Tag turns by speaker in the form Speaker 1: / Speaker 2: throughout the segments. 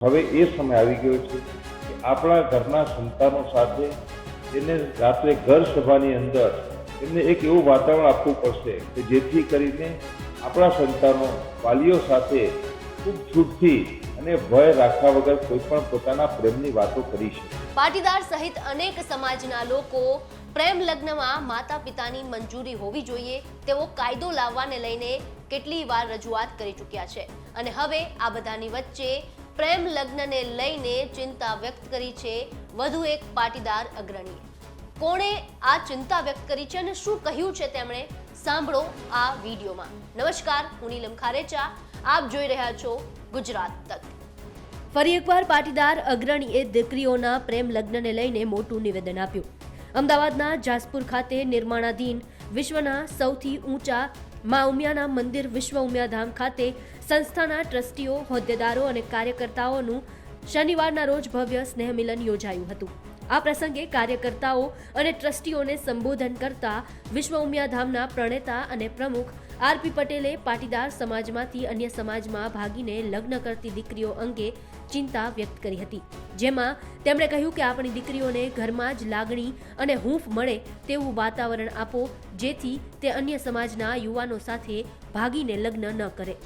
Speaker 1: હવે એ સમય આવી ગયો છે કે આપણા ઘરના સંતાનો સાથે એને રાત્રે ઘર સભાની અંદર એમને એક એવું વાતાવરણ આપવું પડશે કે જેથી કરીને આપણા સંતાનો વાલીઓ સાથે ખૂબ છૂટથી અને ભય રાખવા વગર કોઈ પણ પોતાના પ્રેમની વાતો કરી શકે.
Speaker 2: પાટીદાર સહિત અનેક સમાજના લોકો પ્રેમ લગ્નમાં માતા પિતાની મંજૂરી હોવી જોઈએ તેવો કાયદો લાવવાને લઈને કેટલી વાર રજૂઆત કરી ચૂક્યા છે. અને હવે આ બધાની વચ્ચે પ્રેમ લગ્નને લઈને ચિંતા વ્યક્ત કરી છે વધુ એક પાટીદાર અગ્રણીએ કોણે આ ચિંતા વ્યક્ત કરી છે અને શું કહ્યું છે તેમણે? સાંભળો આ વિડીયોમાં. નમસ્કાર, હું નીલમ ખારેચા. આપ જોઈ રહ્યા છો ગુજરાત તક. ફરી એકવાર પાટીદાર અગ્રણીએ દીકરીઓના પ્રેમ લગ્નને લઈને મોટું નિવેદન આપ્યું. અમદાવાદના જાસપુર ખાતે નિર્માણાધીન વિશ્વના સૌથી ઊંચા મા ઉમિયાના મંદિર વિશ્વ ઉમિયાધામ ખાતે સંસ્થાના ટ્રસ્ટીઓ, હોદ્દેદારો અને કાર્યકર્તાઓનું શનિવારના રોજ ભવ્ય સ્નેહ મિલન યોજાયું હતું. આ પ્રસંગે કાર્યકર્તાઓ અને ટ્રસ્ટીઓને સંબોધન કરતા વિશ્વ ઉમિયાધામના પ્રણેતા અને પ્રમુખ આરપી પટેલે પાટીદાર સમાજમાંથી અન્ય સમાજમાં ભાગીને લગ્ન કરતી દીકરીઓ અંગે ચિંતા વ્યક્ત કરી હતી. જેમાં તેમણે કહ્યું કે આપણી દીકરીઓને ઘરમાં જ લાગણી અને હૂંફ મળે તેવું વાતાવરણ આપો, જેથી તે અન્ય સમાજના યુવાનો સાથે ભાગીને લગ્ન ન કરે.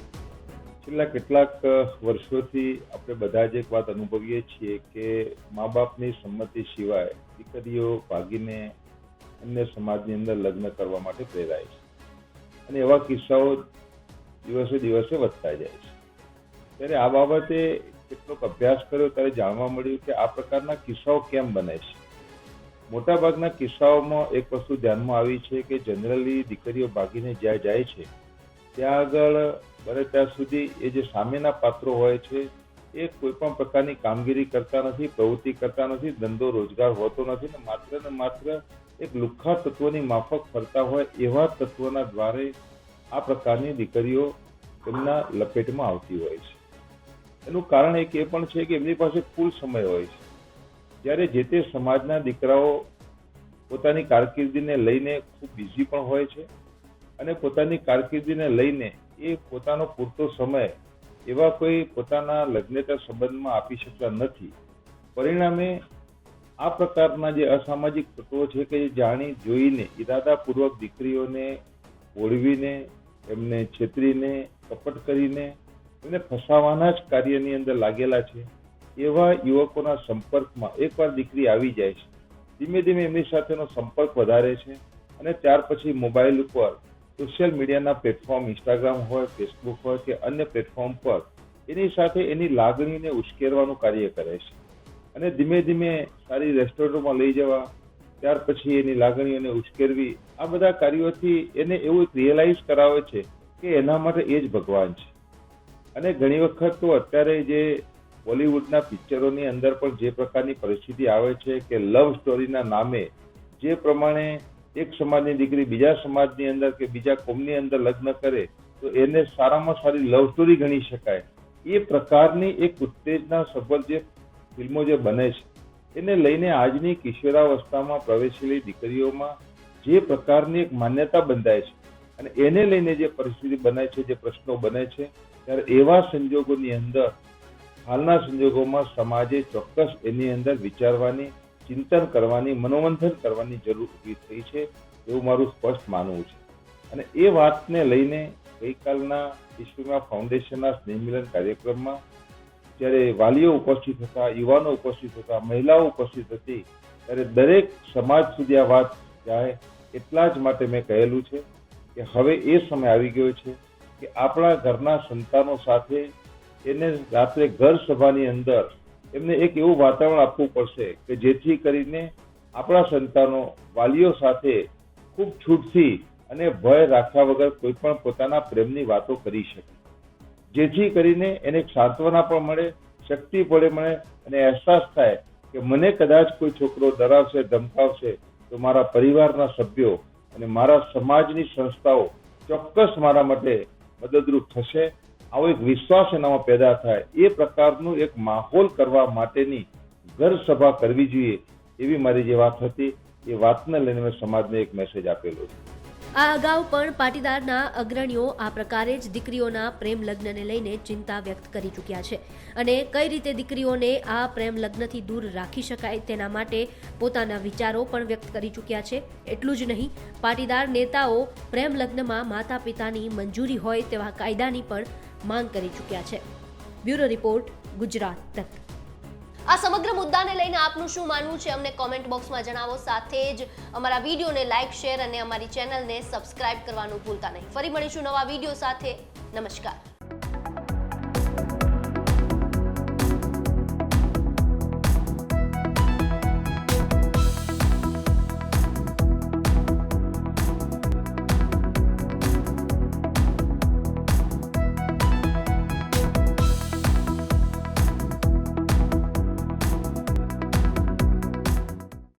Speaker 1: છેલ્લા કેટલાક વર્ષોથી આપણે બધા જ એક વાત અનુભવીએ છીએ કે મા બાપની સંમતિ સિવાય દીકરીઓ ભાગીને અન્ય સમાજની અંદર લગ્ન કરવા માટે પ્રેરાય છે. અને એવા કિસ્સાઓ દિવસે દિવસે વધતા જાય છે. ત્યારે આ બાબતે કેટલોક અભ્યાસ કર્યો, ત્યારે જાણવા મળ્યું કે આ પ્રકારના કિસ્સાઓ કેમ બને છે. મોટાભાગના કિસ્સાઓમાં એક વસ્તુ ધ્યાનમાં આવી છે કે જનરલી દીકરીઓ ભાગીને જ્યાં જાય છે, ત્યાં આગળ બને ત્યાં સુધી એ જે સામેના પાત્રો હોય છે, એ કોઈ પણ પ્રકારની કામગીરી કરતા નથી, પ્રવૃત્તિ કરતા નથી, ધંધો રોજગાર હોતો નથી ને માત્ર ને માત્ર એક લુખ્ખા તત્વોની માફક ફરતા હોય એવા તત્વોના દ્વારે આ પ્રકારની દીકરીઓ તેમના લપેટમાં આવતી હોય છે. એનું કારણ એક એ પણ છે કે એમની પાસે ફૂલ સમય હોય છે. જ્યારે જે તે સમાજના દીકરાઓ પોતાની કારકિર્દીને લઈને ખૂબ બિઝી પણ હોય છે અને પોતાની કારકિર્દીને લઈને એ પોતાનો પૂરતો સમય એવા કોઈ પોતાના લગ્નેતર સંબંધમાં આપી શકતા નથી. પરિણામે આ પ્રકારના જે અસામાજિક તત્વો છે કે જે જાણી જોઈને ઈરાદાપૂર્વક દીકરીઓને ઓળવીને, એમને છેતરીને, કપટ કરીને એમને ફસાવાના જ કાર્યની અંદર લાગેલા છે. એવા યુવકોના સંપર્કમાં એકવાર દીકરી આવી જાય છે. ધીમે ધીમે એમની સાથેનો સંપર્ક વધારે છે અને ત્યાર પછી મોબાઈલ ઉપર સોશિયલ મીડિયાના પ્લેટફોર્મ, ઇન્સ્ટાગ્રામ હોય, ફેસબુક હોય કે અન્ય પ્લેટફોર્મ પર એની સાથે એની લાગણીને ઉશ્કેરવાનું કાર્ય કરે છે. અને ધીમે ધીમે સારી રેસ્ટોરન્ટોમાં લઈ જવા, ત્યાર પછી એની લાગણીઓને ઉશ્કેરવી, આ બધા કાર્યોથી એને એવું રિયલાઇઝ કરાવે છે કે એના માટે એ જ ભગવાન છે. અને ઘણી વખત તો અત્યારે જે બોલિવૂડના પિક્ચરોની અંદર પણ જે પ્રકારની પરિસ્થિતિ આવે છે કે લવ સ્ટોરીના નામે જે પ્રમાણે એક સમાજની દીકરી બીજા સમાજની અંદર કે બીજા કોમની અંદર લગ્ન કરે, તો એને સારામાં સારી લવ સ્ટોરી ગણી શકાય. એ પ્રકારની એક ઉત્તેજના સભર જે ફિલ્મો જે બને છે, એને લઈને આજની કિશોરાવસ્થામાં પ્રવેશેલી દીકરીઓમાં જે પ્રકારની એક માન્યતા બંધાય છે અને એને લઈને જે પરિસ્થિતિ બને છે, જે પ્રશ્નો બને છે, ત્યારે એવા સંજોગોની અંદર, હાલના સંજોગોમાં સમાજે ચોક્કસ એની અંદર વિચારવાની, ચિંતન કરવાની, મનોમંથન કરવાની જરૂર ઊભી થઈ છે એવું મારું સ્પષ્ટ માનવું છે. અને એ વાતને લઈને ગઈકાલના વિશ્વમાં ફાઉન્ડેશનના સ્નેહમિલન કાર્યક્રમમાં જ્યારે વાલીઓ ઉપસ્થિત હતા, યુવાનો ઉપસ્થિત હતા, મહિલાઓ ઉપસ્થિત હતી, ત્યારે દરેક સમાજ સુધી આ વાત જાય એટલા જ માટે મેં કહેલું છે કે હવે એ સમય આવી ગયો છે કે આપણા ઘરના સંતાનો સાથે એને રાત્રે ઘર સભાની અંદર એમને એક એવું વાતાવરણ આપવું પડશે કે જેથી કરીને આપણા સંતાનો વાલીઓ સાથે ખૂબ છૂટથી અને ભય રાખ્યા વગર કોઈ પણ પોતાના પ્રેમની વાતો કરી શકે. જેથી કરીને એને સાંત્વના પણ મળે, શક્તિ પડે મળે અને અહેસાસ થાય કે મને કદાચ કોઈ છોકરો ડરાવશે, ધમકાવશે તો મારા પરિવારના સભ્યો અને મારા સમાજની સંસ્થાઓ ચોક્કસ મારા માટે મદદરૂપ થશે. આવો એક વિશ્વાસ એનામાં પેદા થાય. એ પ્રકારનું એક માહોલ કરવા માટેની ઘર સભા કરવી જોઈએ એવી મારી જે વાત હતી. એ વાતને લઈને મેં સમાજને એક મેસેજ આપેલો છે.
Speaker 2: આ અગાઉ પણ પાટીદારના અગ્રણીઓ આ પ્રકારે જ દીકરીઓના પ્રેમ લગ્નને લઈને ચિંતા વ્યક્ત કરી ચૂક્યા છે અને કઈ રીતે દીકરીઓને આ પ્રેમ લગ્નથી દૂર રાખી શકાય તેના માટે પોતાના વિચારો પણ વ્યક્ત કરી ચૂક્યા છે. એટલું જ નહીં, પાટીદાર નેતાઓ પ્રેમ લગ્નમાં માતા પિતાની મંજૂરી હોય તેવા કાયદાની પણ માંગ કરી ચૂક્યા છે. Bureau report, Gujarat. તક આ સમગ્ર મુદ્દાને લઈને આપનું શું માનવું છે અમને કોમેન્ટ બોક્સમાં જણાવો. સાથે જ અમારા વિડીયોને લાઇક શેર અને અમારી ચેનલને સબસ્ક્રાઇબ કરવાનું ભૂલતા નહીં. ફરી મળીશું નવા વીડિયો સાથે. નમસ્કાર.